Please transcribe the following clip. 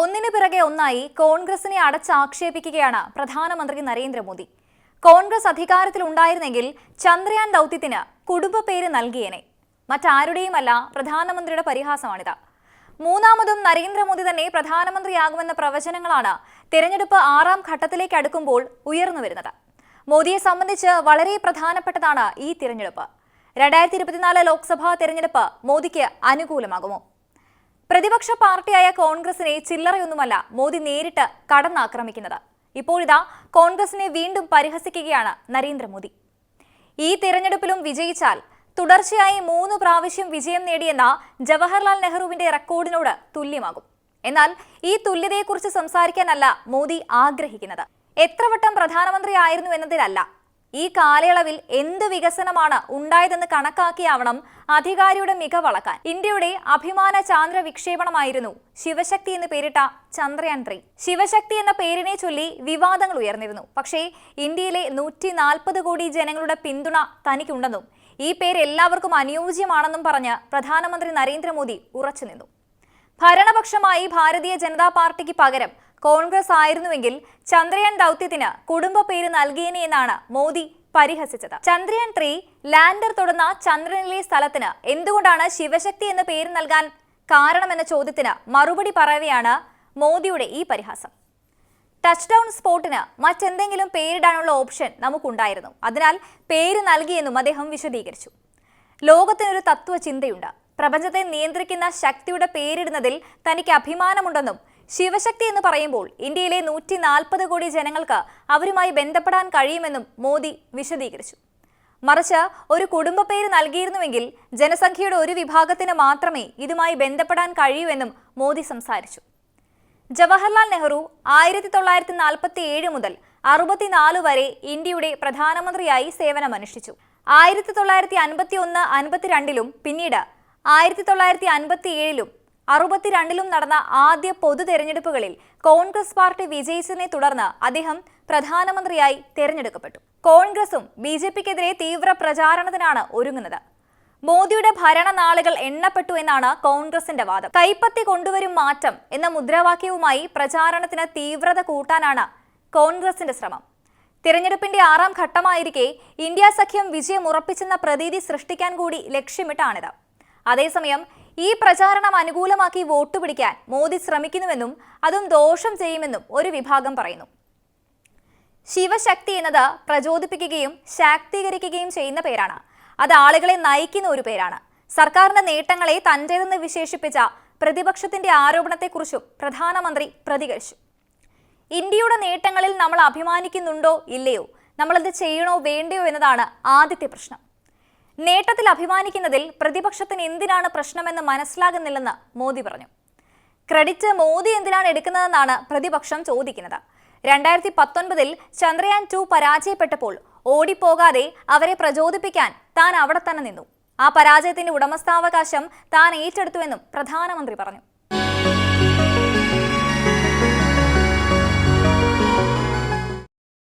ഒന്നിനു പിറകെ ഒന്നായി കോൺഗ്രസിനെ അടച്ചാക്ഷേപിക്കുകയാണ് പ്രധാനമന്ത്രി നരേന്ദ്രമോദി. കോൺഗ്രസ് അധികാരത്തിൽ ഉണ്ടായിരുന്നെങ്കിൽ ചന്ദ്രയാൻ ദൗത്യത്തിന് കുടുംബ പേര് നൽകിയേനെ. മറ്റാരുടെയുമല്ല പ്രധാനമന്ത്രിയുടെ പരിഹാസമാണിത്. മൂന്നാമതും നരേന്ദ്രമോദി തന്നെ പ്രധാനമന്ത്രിയാകുമെന്ന പ്രവചനങ്ങളാണ് തിരഞ്ഞെടുപ്പ് ആറാം ഘട്ടത്തിലേക്ക് അടുക്കുമ്പോൾ ഉയർന്നു വരുന്നത്. മോദിയെ സംബന്ധിച്ച് വളരെ പ്രധാനപ്പെട്ടതാണ് ഈ തിരഞ്ഞെടുപ്പ്. രണ്ടായിരത്തി ഇരുപത്തിനാല് ലോക്സഭാ തിരഞ്ഞെടുപ്പ് മോദിക്ക് അനുകൂലമാകുമോ? പ്രതിപക്ഷ പാർട്ടിയായ കോൺഗ്രസിനെ ചില്ലറയൊന്നുമല്ല മോദി നേരിട്ട് കടന്നാക്രമിക്കുന്നത്. ഇപ്പോഴിതാ കോൺഗ്രസിനെ വീണ്ടും പരിഹസിക്കുകയാണ് നരേന്ദ്രമോദി. ഈ തിരഞ്ഞെടുപ്പിലും വിജയിച്ചാൽ തുടർച്ചയായി മൂന്ന് പ്രാവശ്യം വിജയം നേടിയെന്ന ജവഹർലാൽ നെഹ്റുവിന്റെ റെക്കോർഡിനോട് തുല്യമാകും. എന്നാൽ ഈ തുല്യതയെക്കുറിച്ച് സംസാരിക്കാനല്ല മോദി ആഗ്രഹിക്കുന്നത്. എത്ര വട്ടം പ്രധാനമന്ത്രി ആയിരുന്നു എന്നതിലല്ല ഈ കാലയളവിൽ എന്ത് വികസനമാണ് ഉണ്ടായതെന്ന് കണക്കാക്കിയാവണം അധികാരിയുടെ മികവളക്കാൻ. ഇന്ത്യയുടെ അഭിമാന ചാന്ദ്ര വിക്ഷേപണമായിരുന്നു ശിവശക്തി എന്ന് പേരിട്ട ചന്ദ്രയാൻ ത്രീ ശിവശക്തി എന്ന പേരിനെ ചൊല്ലി വിവാദങ്ങൾ ഉയർന്നിരുന്നു. പക്ഷേ ഇന്ത്യയിലെ നൂറ്റി നാൽപ്പത് കോടി ജനങ്ങളുടെ പിന്തുണ തനിക്കുണ്ടെന്നും ഈ പേര് എല്ലാവർക്കും അനുയോജ്യമാണെന്നും പറഞ്ഞ് പ്രധാനമന്ത്രി നരേന്ദ്രമോദി ഉറച്ചുനിന്നു. ഭരണപക്ഷമായി ഭാരതീയ ജനതാ പാർട്ടിക്ക് പകരം കോൺഗ്രസ് ആയിരുന്നുവെങ്കിൽ ചന്ദ്രയാൻ ദൗത്യത്തിന് കുടുംബ പേര് നൽകിയേനെ എന്നാണ് മോദി പരിഹസിച്ചത്. ചന്ദ്രയാൻ ത്രീ ലാൻഡർ തുടർന്ന ചന്ദ്രനിലെ സ്ഥലത്തിന് എന്തുകൊണ്ടാണ് ശിവശക്തി എന്ന പേര് നൽകാൻ കാരണമെന്ന ചോദ്യത്തിന് മറുപടി പറയവെയാണ് മോദിയുടെ ഈ പരിഹാസം. ടച്ച് ഡൗൺ സ്പോട്ടിന് മറ്റെന്തെങ്കിലും പേരിടാനുള്ള ഓപ്ഷൻ നമുക്കുണ്ടായിരുന്നു. അതിനാൽ പേര് നൽകിയെന്നും അദ്ദേഹം വിശദീകരിച്ചു. ലോകത്തിനൊരു തത്വചിന്തയുണ്ട്. പ്രപഞ്ചത്തെ നിയന്ത്രിക്കുന്ന ശക്തിയുടെ പേരിടുന്നതിൽ തനിക്ക് അഭിമാനമുണ്ടെന്നും ശിവശക്തി എന്ന് പറയുമ്പോൾ ഇന്ത്യയിലെ നൂറ്റി നാൽപ്പത് കോടി ജനങ്ങൾക്ക് അവരുമായി ബന്ധപ്പെടാൻ കഴിയുമെന്നും മോദി വിശദീകരിച്ചു. മറിച്ച് ഒരു കുടുംബ പേര് നൽകിയിരുന്നുവെങ്കിൽ ജനസംഖ്യയുടെ ഒരു വിഭാഗത്തിന് മാത്രമേ ഇതുമായി ബന്ധപ്പെടാൻ കഴിയൂവെന്നും മോദി സംസാരിച്ചു. ജവഹർലാൽ നെഹ്റു ആയിരത്തി തൊള്ളായിരത്തി നാൽപ്പത്തി ഏഴ് മുതൽ അറുപത്തിനാല് വരെ ഇന്ത്യയുടെ പ്രധാനമന്ത്രിയായി സേവനമനുഷ്ഠിച്ചു. ആയിരത്തി തൊള്ളായിരത്തി അൻപത്തി ഒന്ന് അൻപത്തിരണ്ടിലും പിന്നീട് ആയിരത്തി തൊള്ളായിരത്തി അൻപത്തി ഏഴിലും അറുപത്തിരണ്ടിലും നടന്ന ആദ്യ പൊതു തെരഞ്ഞെടുപ്പുകളിൽ കോൺഗ്രസ് പാർട്ടി വിജയിച്ചതിനെ തുടർന്ന് അദ്ദേഹം പ്രധാനമന്ത്രിയായി തെരഞ്ഞെടുക്കപ്പെട്ടു. കോൺഗ്രസും ബി ജെ പിക്കെതിരെ തീവ്ര പ്രചാരണത്തിനാണ് ഒരുങ്ങുന്നത്. മോദിയുടെ ഭരണനാളുകൾ എണ്ണപ്പെട്ടു എന്നാണ് കോൺഗ്രസിന്റെ വാദം. കൈപ്പത്തി കൊണ്ടുവരും മാറ്റം എന്ന മുദ്രാവാക്യവുമായി പ്രചാരണത്തിന് തീവ്രത കൂട്ടാനാണ് കോൺഗ്രസിന്റെ ശ്രമം. തിരഞ്ഞെടുപ്പിന്റെ ആറാം ഘട്ടമായിരിക്കെ ഇന്ത്യ സഖ്യം വിജയം ഉറപ്പിച്ചെന്ന പ്രതീതി സൃഷ്ടിക്കാൻ കൂടി ലക്ഷ്യമിട്ടാണിത്. അതേസമയം ഈ പ്രചാരണം അനുകൂലമാക്കി വോട്ട് പിടിക്കാൻ മോദി ശ്രമിക്കുന്നുവെന്നും അതും ദോഷം ചെയ്യുമെന്നും ഒരു വിഭാഗം പറയുന്നു. ശിവശക്തി എന്നത് പ്രചോദിപ്പിക്കുകയും ശാക്തീകരിക്കുകയും ചെയ്യുന്ന പേരാണ്. അത് ആളുകളെ നയിക്കുന്ന ഒരു പേരാണ്. സർക്കാരിന്റെ നേട്ടങ്ങളെ തന്റേതെന്ന് വിശേഷിപ്പിച്ച പ്രതിപക്ഷത്തിന്റെ ആരോപണത്തെക്കുറിച്ചും പ്രധാനമന്ത്രി പ്രതികരിച്ചു. ഇന്ത്യയുടെ നേട്ടങ്ങളിൽ നമ്മൾ അഭിമാനിക്കുന്നുണ്ടോ ഇല്ലയോ? നമ്മളത് ചെയ്യണോ വേണ്ടയോ എന്നതാണ് ആദ്യത്തെ പ്രശ്നം. നേട്ടത്തിൽ അഭിമാനിക്കുന്നതിൽ പ്രതിപക്ഷത്തിന് എന്തിനാണ് പ്രശ്നമെന്ന് മനസ്സിലാകുന്നില്ലെന്ന് മോദി പറഞ്ഞു. ക്രെഡിറ്റ് മോദി എന്തിനാണ് എടുക്കുന്നതെന്നാണ് പ്രതിപക്ഷം ചോദിക്കുന്നത്. രണ്ടായിരത്തി പത്തൊൻപതിൽ ചന്ദ്രയാൻ ടു പരാജയപ്പെട്ടപ്പോൾ ഓടിപ്പോകാതെ അവരെ പ്രചോദിപ്പിക്കാൻ താൻ അവിടെ തന്നെ നിന്നു. ആ പരാജയത്തിന്റെ ഉടമസ്ഥാവകാശം താൻ ഏറ്റെടുത്തുവെന്നും പ്രധാനമന്ത്രി പറഞ്ഞു.